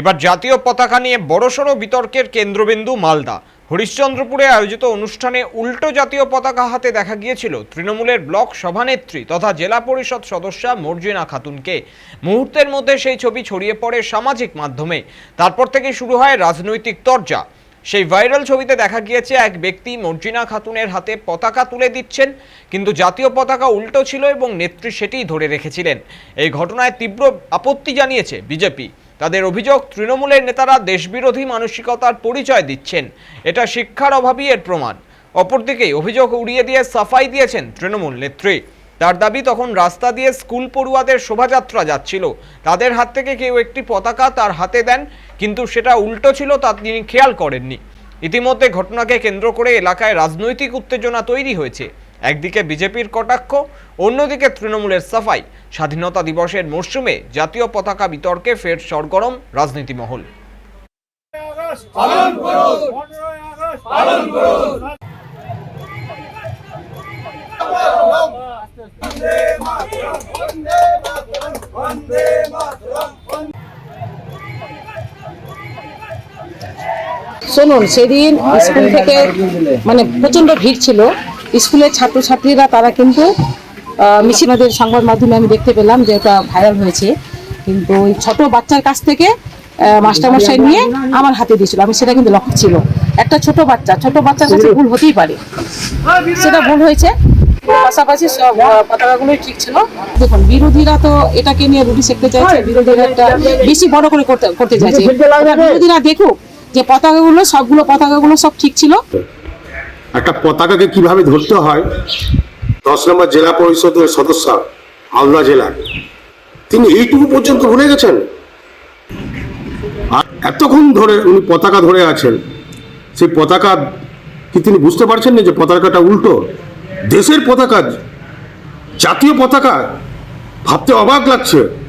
এবার জাতীয় পতাকা নিয়ে বড়সড় বিতর্কের কেন্দ্রবিন্দু মালদা। হরিশ্চন্দ্রপুরে আয়োজিত অনুষ্ঠানে উল্টো জাতীয় পতাকা হাতে দেখা গিয়েছিল তৃণমূলের ব্লক সভানেত্রী তথা জেলা পরিষদ সদস্যা মর্জিনা খাতুনকে। মুহূর্তের মধ্যে সেই ছবি ছড়িয়ে পড়ে সামাজিক মাধ্যমে। তারপর থেকে শুরু হয় রাজনৈতিক তরজা। সেই ভাইরাল ছবিতে দেখা গিয়েছে এক ব্যক্তি মর্জিনা খাতুনের হাতে পতাকা তুলে দিচ্ছেন, কিন্তু জাতীয় পতাকা উল্টো ছিল এবং নেত্রী সেটিই ধরে রেখেছিলেন। এই ঘটনায় তীব্র আপত্তি জানিয়েছে বিজেপি। তাদের অভিযোগ, তৃণমূলের নেতারা দেশবিরোধী মানসিকতার পরিচয় দিচ্ছেন। এটা শিক্ষার অভাবই এর প্রমাণ। অপরদিকে অভিযোগ উড়িয়ে দিয়ে সাফাই দিয়েছেন তৃণমূল নেত্রী। তার দাবি, তখন রাস্তা দিয়ে স্কুল পড়ুয়াদের শোভাযাত্রা যাচ্ছিল। তাদের হাত থেকে কেউ একটি পতাকা তার হাতে দেন, কিন্তু সেটা উল্টো ছিল তা তিনি খেয়াল করেননি। ইতিমধ্যে ঘটনাকে কেন্দ্র করে এলাকায় রাজনৈতিক উত্তেজনা তৈরি হয়েছে। একদিকে বিজেপির কটাক্ষ অন্যদিকে তৃণমূলের সাফাই। স্বাধীনতা দিবসের মরশুমে জাতীয় পতাকা বিতর্কে ফের সরগরম রাজনীতি মহল শুনুন সেদিন স্কুল থেকে মানে প্রচণ্ড ভিড় ছিল। স্কুলের ছাত্রছাত্রীরা তারা কিন্তু আমাদের সংবাদ মাধ্যমে আমি দেখতে পেলাম যে এটা ভাইরাল হয়েছে। কিন্তু ওই ছোট বাচ্চার কাছ থেকে মাস্টারমশাই নিয়ে আমার হাতে দিয়েছিল। আমি সেটা কিন্তু লক্ষ্য ছিল। একটা ছোট বাচ্চা ছোট বাচ্চার কাছে ভুল হতেই পারে। সেটা ভুল হয়েছে। পাশাপাশি সব পতাকাগুলোই ঠিক ছিল। দেখুন বিরোধীরা তো এটাকে নিয়ে রুটি সেকতে চাইছে বিরোধীরা একটা বেশি বড় করে করতে করতে চাইছে। বিরোধীরা দেখুক যে পতাকাগুলো সবগুলো পতাকাগুলো সব ঠিক ছিল। একটা পতাকাকে কীভাবে ধরতে হয়, দশ নম্বর জেলা পরিষদের সদস্য আলদা জেলার। তিনি এইটুকু পর্যন্ত ভুলে গেছেন? আর এতক্ষণ ধরে উনি পতাকা ধরে আছেন, সেই পতাকা কি তিনি বুঝতে পারছেন না যে পতাকাটা উল্টো? দেশের পতাকা, জাতীয় পতাকা, ভাবতে অবাক লাগছে।